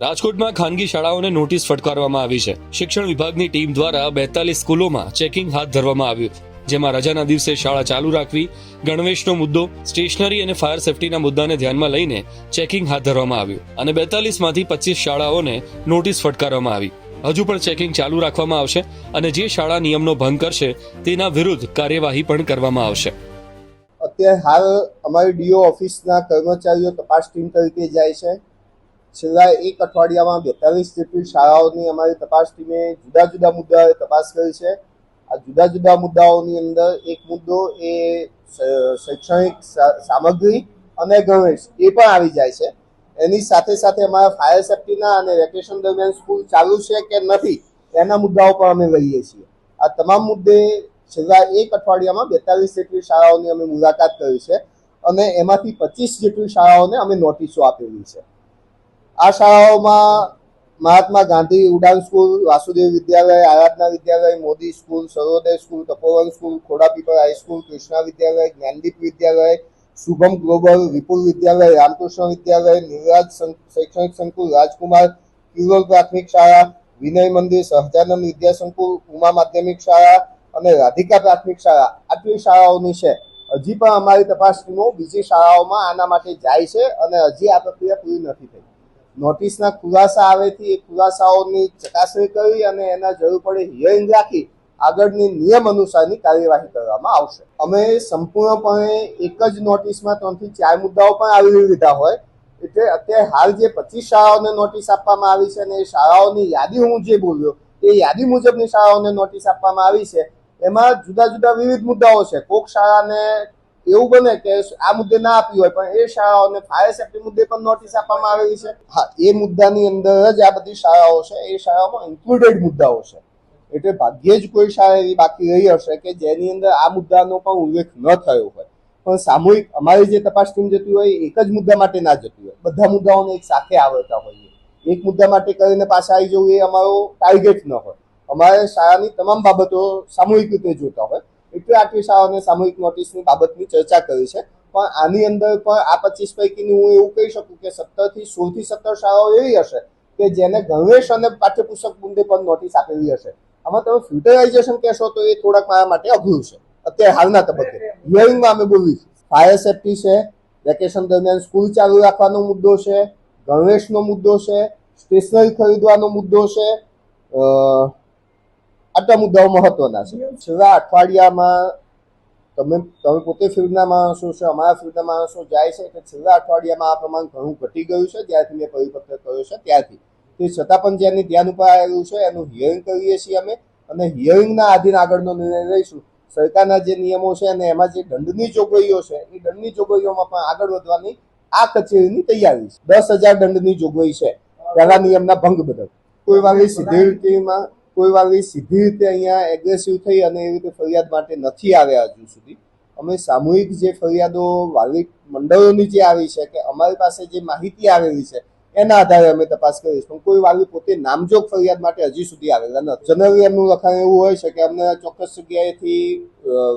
રાજકોટમાં ખાનગી શાળાઓને નોટિસ ફટકારવામાં આવી છે. શિક્ષણ વિભાગની ટીમ દ્વારા બેતાલીસ સ્કૂલોમાં ચેકિંગ હાથ ધરવામાં આવ્યું. જેમાં રજાના દિવસે શાળા ચાલુ રાખવી, ગણવેશનો મુદ્દો, સ્ટેશનરી અને ફાયર સેફટીના મુદ્દાને ધ્યાનમાં લઈને ચેકિંગ હાથ ધરવામાં આવ્યું અને બેતાલીસમાંથી પચીસ શાળાઓને નોટિસ ફટકારવામાં આવી. હજુ પણ ચેકિંગ ચાલુ રાખવામાં આવશે અને જે શાળા નિયમનો ભંગ કરશે તેના વિરુદ્ધ કાર્યવાહી પણ કરવામાં આવશે. અત્યારે હાલ અમારી ડીઓ ઓફિસના કર્મચારીઓ તપાસ ટીમ તરીકે જાય છે. છેલ્લા એક અઠવાડિયામાં બેતાલીસ જેટલી શાળાઓની અમારી તપાસ ટીમે જુદા જુદા મુદ્દાઓએ તપાસ કરી છે. આ જુદા જુદા મુદ્દાઓની અંદર એક મુદ્દો એ શૈક્ષણિક સામગ્રી અને ગણવેશ એ પણ આવી જાય છે. એની સાથે સાથે અમારા ફાયર સેફટીના અને વેકેશન દરમિયાન સ્કૂલ ચાલુ છે કે નથી, એના મુદ્દાઓ પણ અમે લઈએ છીએ. આ તમામ મુદ્દે છેલ્લા એક અઠવાડિયામાં બેતાલીસ જેટલી શાળાઓની અમે મુલાકાત કરી છે અને એમાંથી પચીસ જેટલી શાળાઓને અમે નોટિસો આપેલી છે. આ શાળાઓમાં Mahatma Gandhi Udaan school, Vasudev Vidyalaya, Aradhana Vidyalaya, Modi school, Sarvoday school, Tapovan school Khodapipar high school Krishna Vidyalaya, Gyandeep Vidyalaya, Shubham global, Vipul Vidyalaya, Ramkrishna Vidyalaya Niraj શૈક્ષણિક સંકુલ, રાજકુમાર કિરોલ પ્રાથમિક શાળા, વિનય મંદિર, સહજાનંદ વિદ્યા સંકુલ, ઉમા માધ્યમિક શાળા અને રાધિકા પ્રાથમિક શાળા. આટલી શાળાઓની છે. હજી પણ અમારી તપાસ ટીમો બીજી શાળાઓમાં આના માટે જાય છે અને હજી આ પ્રક્રિયા પૂરી નથી થઈ. નોટિસના ખુલાસા આવેથી એ ખુલાસાઓની ચકાસણી કરી અને એના જરૂર પડે હિયરિંગ રાખી આગળની નિયમ અનુસારની કાર્યવાહી કરવામાં આવશે. અમે સંપૂર્ણપણે એક જ નોટિસમાં ત્રણથી ચાર મુદ્દાઓ પણ આવરી લીધા હોય. એટલે અત્યારે હાલ જે પચીસ શાળાઓને નોટિસ આપવામાં આવી છે અને એ શાળાઓની યાદી હું જે બોલ્યો, એ યાદી મુજબની શાળાઓને નોટિસ આપવામાં આવી છે. એમાં જુદા જુદા વિવિધ મુદ્દાઓ છે. કોક શાળાને એવું બને કે આ મુદ્દે ના આપી હોય, પણ એ શાળાઓને ફાયર સેફટી મુદ્દે પણ નોટિસ આપવામાં આવેલી છે. હા, એ મુદ્દાની અંદર જ આ બધી શાળાઓ છે, એ શાળાઓમાં ઇન્ક્લુડેડ મુદ્દાઓ છે. એટલે ભાગ્યે જ કોઈ શાળા એવી બાકી રહી હશે કે જેની અંદર આ મુદ્દાનો પણ ઉલ્લેખ ન થયો હોય. પણ સામૂહિક અમારી જે તપાસ ટીમ જતી હોય એક જ મુદ્દા માટે ના જતી હોય. બધા મુદ્દાઓને એક સાથે આવડતા હોઈએ. એક મુદ્દા માટે કરીને પાછા આવી જવું એ અમારો ટાર્ગેટ ન હોય. અમારે શાળાની તમામ બાબતો સામૂહિક રીતે જોતા હોય. એટલે આટલી શાળાઓને સામૂહિક નોટિસની બાબતની ચર્ચા કરી છે. પણ આની અંદર પણ આ પચીસ પૈકીની હું એવું કહી શકું કે સત્તરથી સોળથી સત્તર શાળાઓ એવી હશે કે જેને ગણવેશ અને પાઠ્યપુસ્તક મુદ્દે પણ નોટિસ આપેલી હશે. આમાં તમે ફ્યુટરાઇઝેશન કહેશો તો એ થોડાક મારા માટે અઘરું છે. અત્યારે હાલના તબક્કે. હિયરિંગમાં અમે બોલીશું ફાયર સેફટી છે, વેકેશન દરમિયાન સ્કૂલ ચાલુ રાખવાનો મુદ્દો છે ગણવેશનો મુદ્દો છે, સ્ટેશનરી ખરીદવાનો મુદ્દો છે આટલા મુદ્દાઓ મહત્વના છે. છેલ્લા અઠવાડિયામાં તમે તમે પોતે ફિલ્ડના માણસો છે અમારા ફિલ્ડના માણસો જાય છે એટલે છેલ્લા અઠવાડિયામાં આ પ્રમાણ ઘણું ઘટી ગયું છે. જ્યારથી મેં પરિપત્ર કર્યો છે ત્યારથી. તે છતાં પણ જેની ધ્યાન ઉપર આવેલું છે એનું હિયરિંગ કરીએ છીએ અમે અને હિયરિંગના આધીન આગળનો નિર્ણય લઈશું. સરકારના જે નિયમો છે અને એમાં જે દંડની જોગવાઈઓ છે એ દંડની જોગવાઈઓમાં પણ આગળ વધવાની આ કચેરીની તૈયારી છે. દસ હજાર દંડની જોગવાઈ છે. પહેલા નિયમના ભંગ બદલ. કોઈ વાલી સીધી રીતેમાં કોઈ વાલી સીધી રીતે અહીંયા એગ્રેસિવ થઈ અને એવી રીતે ફરિયાદ માટે નથી આવ્યા હજુ સુધી. અમે સામૂહિક જે ફરિયાદો વાલી મંડળોની જે આવી છે કે અમારી પાસે જે માહિતી આવેલી છે, એના આધારે અમે તપાસ કરીશ કોઈ વાલી પોતે નામજોગ ફરિયાદ માટે હજી સુધી આવેલા નથી. જનરલી એમનું લખાણ એવું હોય છે કે અમને ચોક્કસ જગ્યાએથી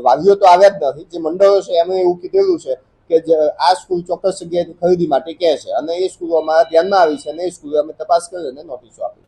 વાલીઓ તો આવ્યા જ નથી. જે મંડળો છે એમણે એવું કીધેલું છે કે આ સ્કૂલ ચોક્કસ જગ્યાએથી ખરીદી માટે કહે છે અને એ સ્કૂલો અમારા ધ્યાનમાં આવી છે અને એ સ્કૂલે અમે તપાસ કરી અને નોટિસો આપી